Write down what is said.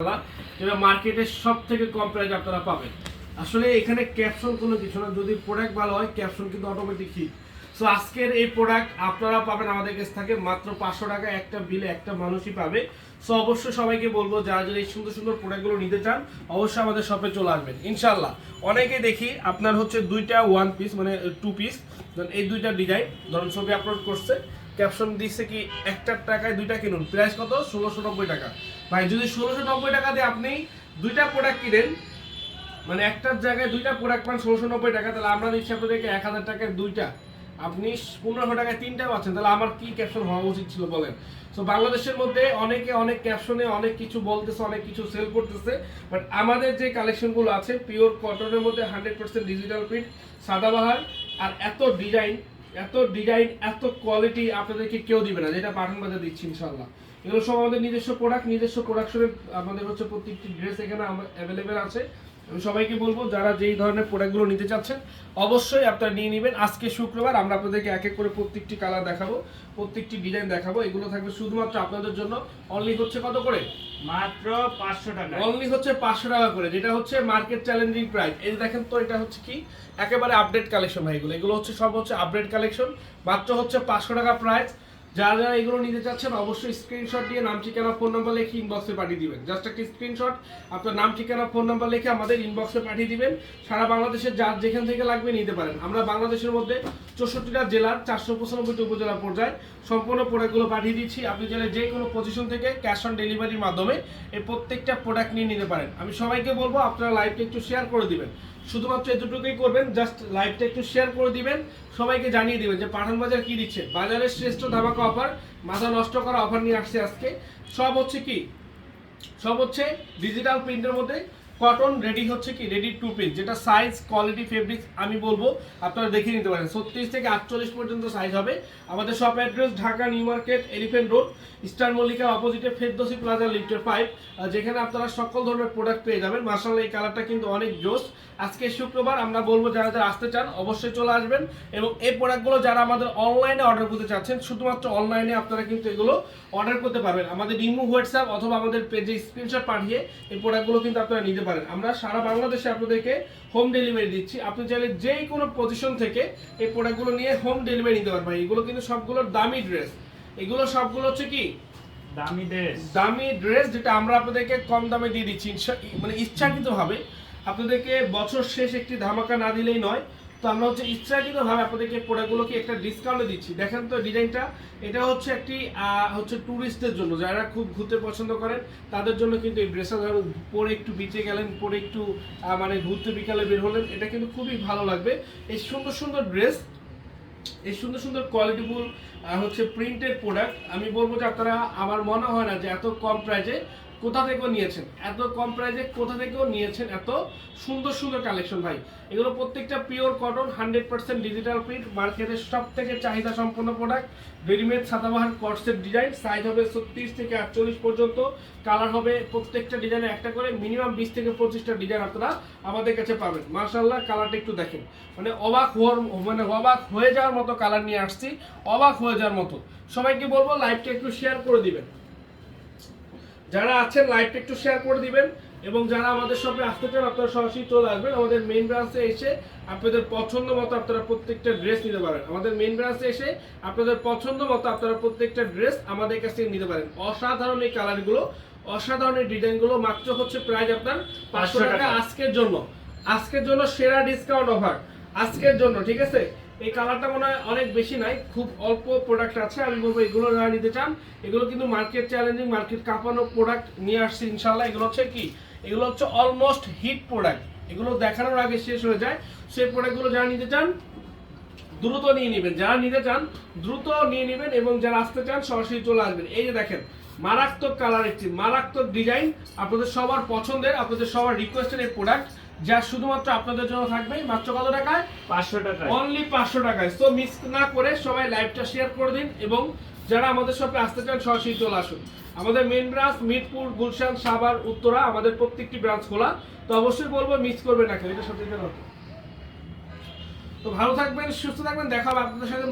যেটা সব থেকে কম প্রাইস আপনারা পাবেন। আসলে এখানে কোনো কিছু না, যদি প্রোডাক্ট ভালো হয় কিন্তু অটোমেটিক হিট সো আজকের এই প্রোডাক্ট আপনারা পাবেন আমাদের কাছ থেকে মাত্র পাঁচশো টাকা, একটা বিলে একটা মানুষই পাবে। সো অবশ্যই সবাইকে বলব, যারা যারা এই সুন্দর সুন্দর প্রোডাক্টগুলো নিতে চান, অবশ্যই আমাদের শপে চলে আসবেন। ইনশাল্লাহ অনেকে দেখি আপনার হচ্ছে দুইটা ওয়ান পিস মানে টু পিস এই দুইটা ডিজাইন ধরুন ছবি আপলোড করছে। ক্যাপশন দিচ্ছে কি, একটা টাকায় দুইটা কিনুন। প্রাইস কত? ষোলোশো নব্বই টাকা। ভাই, যদি ষোলোশো নব্বই টাকা দিয়ে আপনি দুইটা প্রোডাক্ট কিনেন মানে একটার জায়গায় দুইটা প্রোডাক্ট পান ষোলোশো নব্বই টাকা, তাহলে আমরা দিচ্ছি আপনাদেরকে এক হাজার টাকায় দুইটা। আপনি পনেরোশো টাকায় তিনটা পাচ্ছেন, তাহলে আমার কি ক্যাপশন হওয়া উচিত ছিল বলেন? তো বাংলাদেশের মধ্যে অনেকে অনেক ক্যাপশনে অনেক কিছু বলতেছে, অনেক কিছু সেল করতেছে বাট আমাদের যে কালেকশনগুলো আছে পিওর কটনের মধ্যে hundred percent digital print Sadabahar আর এত ডিজাইন এত ডিজাইন এত কোয়ালিটি আপনাদেরকে কেউ দিবে না, যেটা পাঠান বাজার দিচ্ছি ইনশাল্লাহ এগুলো সব আমাদের নিজস্ব প্রোডাক্ট নিজস্ব প্রোডাকশনের আমাদের হচ্ছে প্রত্যেকটি ড্রেস এখানে অ্যাভেলেবেল আছে। আমি সবাইকে বলব যারা যেই ধরনের প্রোডাক্টগুলো নিতে চাচ্ছেন অবশ্যই আপনারা নিয়ে নেবেন। আজকে শুক্রবার আমরা আপনাদেরকে এক এক করে প্রত্যেকটি কালার দেখাবো প্রত্যেকটি ডিজাইন দেখাবো। এগুলো থাকবে শুধুমাত্র আপনাদের জন্য। অনলি হচ্ছে কত করে? মাত্র পাঁচশো টাকা। অনলি হচ্ছে পাঁচশো টাকা করে যেটা হচ্ছে মার্কেট চ্যালেঞ্জিং প্রাইস এই দেখেন তো এটা হচ্ছে কি? একেবারে আপডেট কালেকশন ভাই এগুলো। এগুলো হচ্ছে সব হচ্ছে আপডেট কালেকশন মাত্র হচ্ছে পাঁচশো টাকা প্রাইস যারা যারা এগুলো নিতে চাচ্ছেন, অবশ্যই স্ক্রিনশট দিয়ে নাম, ঠিকানা ফোন নাম্বার লিখে ইনবক্সে পাঠিয়ে দিবেন। জাস্ট একটা স্ক্রিনশট আপনার নাম, ঠিকানা ফোন নাম্বার লিখে আমাদের ইনবক্সে পাঠিয়ে দিবেন। সারা বাংলাদেশের যার যেখান থেকে লাগবে নিতে পারেন। আমরা বাংলাদেশের মধ্যে চৌষট্টিটা জেলার চারশো পঁচানব্বইটি উপজেলা পর্যায়ে সম্পূর্ণ প্রোডাক্টগুলো পাঠিয়ে দিচ্ছি। আপনি চাইলে যে কোনো পজিশন থেকে ক্যাশ অন ডেলিভারির মাধ্যমে এই প্রত্যেকটা প্রোডাক্ট নিয়ে নিতে পারেন। আমি সবাইকে বলব, আপনারা লাইভটা একটু শেয়ার করে দিবেন। শুধুমাত্র এতটুকুই করবেন জাস্ট লাইভটা একটু শেয়ার করে দিবেন, সবাইকে জানিয়ে দিবেন যে পাঠান বাজার কি দিচ্ছে। বাজারের শ্রেষ্ঠ ধামাকা অফার মাথা নষ্ট করা অফার নিয়ে আসছে আজকে। সব হচ্ছে কি? সব হচ্ছে ডিজিটাল প্রিন্টের মধ্যে কটন রেডি হচ্ছে কি? রেডি টু পিস যেটা সাইজ কোয়ালিটি ফেব্রিক আমি বলব, আপনারা দেখে নিতে পারেন। ছত্রিশ থেকে আটচল্লিশ পর্যন্ত সাইজ হবে। আমাদের shop address Dhaka New Market Elephant Road Star মল্লিকার অপোজিটে ফেরদোসি প্লাজা লিফটের ফাইভ যেখানে আপনারা সকল ধরনের প্রোডাক্ট পেয়ে যাবেন। মার্শাল্লাহ এই কালারটা কিন্তু অনেক জোস। আজকে শুক্রবার, আমরা বলব যারা যারা আসতে চান, অবশ্যই চলে আসবেন। এবং এই প্রোডাক্টগুলো যারা আমাদের অনলাইনে অর্ডার করতে চাচ্ছেন, শুধুমাত্র অনলাইনে আপনারা কিন্তু এগুলো অর্ডার করতে পারবেন। আমাদের ইমো হোয়াটসঅ্যাপ অথবা আমাদের পেজে স্ক্রিনশট পাঠিয়ে এই প্রোডাক্টগুলো কিন্তু আপনারা নিতে পারেন। আমরা সারা বাংলাদেশে আপনাদেরকে হোম ডেলিভারি দিচ্ছি। আপনি চাইলে যে কোনো পজিশন থেকে এই প্রোডাক্টগুলো নিয়ে হোম ডেলিভারি নিতে পারবেন এগুলো কিন্তু সবগুলো দামি ড্রেস এগুলো সবগুলো হচ্ছে কি? দামি ড্রেস দামি ড্রেস যেটা আমরা আপনাদেরকে কম দামে দিয়ে দিচ্ছি। ইচ্ছা- মানে ইচ্ছাকৃতভাবে। আপনাদেরকে বছর শেষ একটি ধামাকা না দিলেই নয় তো আমরা হচ্ছে ইচ্ছাকৃতভাবে আপনাদেরকে প্রোডাক্টগুলোকে একটা ডিসকাউন্টে দিচ্ছি। দেখেন তো ডিজাইনটা, এটা হচ্ছে একটি হচ্ছে ট্যুরিস্টদের জন্য। যারা খুব ঘুরতে পছন্দ করেন, তাদের জন্য কিন্তু এই ড্রেসটা ধরুন, পরে একটু বিচে গেলেন, পরে একটু মানে ঘুরতে বিকালে বের হলেন, এটা কিন্তু খুবই ভালো লাগবে। এই সুন্দর সুন্দর ড্রেস এই সুন্দর সুন্দর কোয়ালিটিফুল হচ্ছে প্রিন্টেড প্রোডাক্ট আমি বলব যে আপনারা, আমার মনে হয় না যে এত কম প্রাইজে কোথা থেকেও নিয়েছেন? এত কম প্রাইজে কোথা থেকেও নিয়েছেন এত সুন্দর সুন্দর কালেকশন ভাই। এগুলো প্রত্যেকটা pure cotton hundred percent digital print মার্কেটের সব থেকে চাহিদা সম্পন্ন প্রোডাক্ট রেডিমেড সাদাবাহার কটসের ডিজাইন সাইজ হবে ছত্রিশ থেকে আটচল্লিশ পর্যন্ত কালার হবে প্রত্যেকটা ডিজাইনে একটা করে মিনিমাম বিশ থেকে পঁচিশটা ডিজাইন আপনারা আমাদের কাছে পাবেন। মার্শাল্লাহ কালারটা একটু দেখেন। মানে অবাক হওয়ার মানে অবাক হয়ে যাওয়ার মতো কালার নিয়ে আসছি, অবাক হয়ে যাওয়ার মতো। সবাইকে বলব লাইভটা একটু শেয়ার করে দিবেন। যারা আছেন লাইভটা একটু শেয়ার করে দিবেন এবং যারা আমাদের শপে আসতে চান আপনারা সরাসরি চলে আসবেন। আমাদের মেন ব্রাঞ্চে এসে আপনাদের পছন্দ মতো আপনারা প্রত্যেকটা ড্রেস নিতে পারেন। আমাদের মেন ব্রাঞ্চে এসে আপনাদের পছন্দ মতো আপনারা প্রত্যেকটা ড্রেস আমাদের কাছ থেকে নিতে পারেন। অসাধারণ এই কালারগুলো অসাধারণ এই ডিজাইনগুলো মাত্র হচ্ছে প্রাইস আপনার পাঁচশো টাকা। আজকের জন্য। আজকের জন্য সেরা ডিসকাউন্ট অফার আজকের জন্য ঠিক আছে? এই কালারটা মনে হয় অনেক বেশি নাই, খুব অল্প প্রোডাক্ট আছে, আমি বলব এগুলো যারা নিতে চান, এগুলো কিন্তু মার্কেট চ্যালেঞ্জিং মার্কেট কাঁপানো প্রোডাক্ট নিয়ে আসছে ইনশাল্লাহ এগুলো হচ্ছে কি? এগুলো হচ্ছে অলমোস্ট হিট প্রোডাক্ট এগুলো দেখানোর আগে শেষ হয়ে যায়। সেই প্রোডাক্টগুলো যারা নিতে চান, দ্রুত নিয়ে নেবেন। যারা নিতে চান, দ্রুত নিয়ে নেবেন এবং যারা আসতে চান, সরাসরি চলে আসবেন। এই যে দেখেন, মারাত্মক কালার একটি, মারাত্মক ডিজাইন আপনাদের সবার পছন্দের, আপনাদের সবার রিকোয়েস্টের এই প্রোডাক্ট যা শুধুমাত্র আপনাদের জন্য থাকবে। মাত্র কত টাকায়? পাঁচশো টাকা অনলি পাঁচশো টাকায়। তো মিস না করে সবাই লাইভটা শেয়ার করে দিন এবং যারা আমাদের শপে আসতে চান সরাসরি চলে আসুন। আমাদের মেন ব্রাঞ্চ মিরপুর গুলশান সাভার উত্তরা আমাদের প্রত্যেকটি ব্রাঞ্চ খোলা। তো অবশ্যই বলব মিস করবে না কেউ এটা সত্যি তো ভালো থাকবেন সুস্থ থাকবেন দেখা হবে আপনাদের সাথে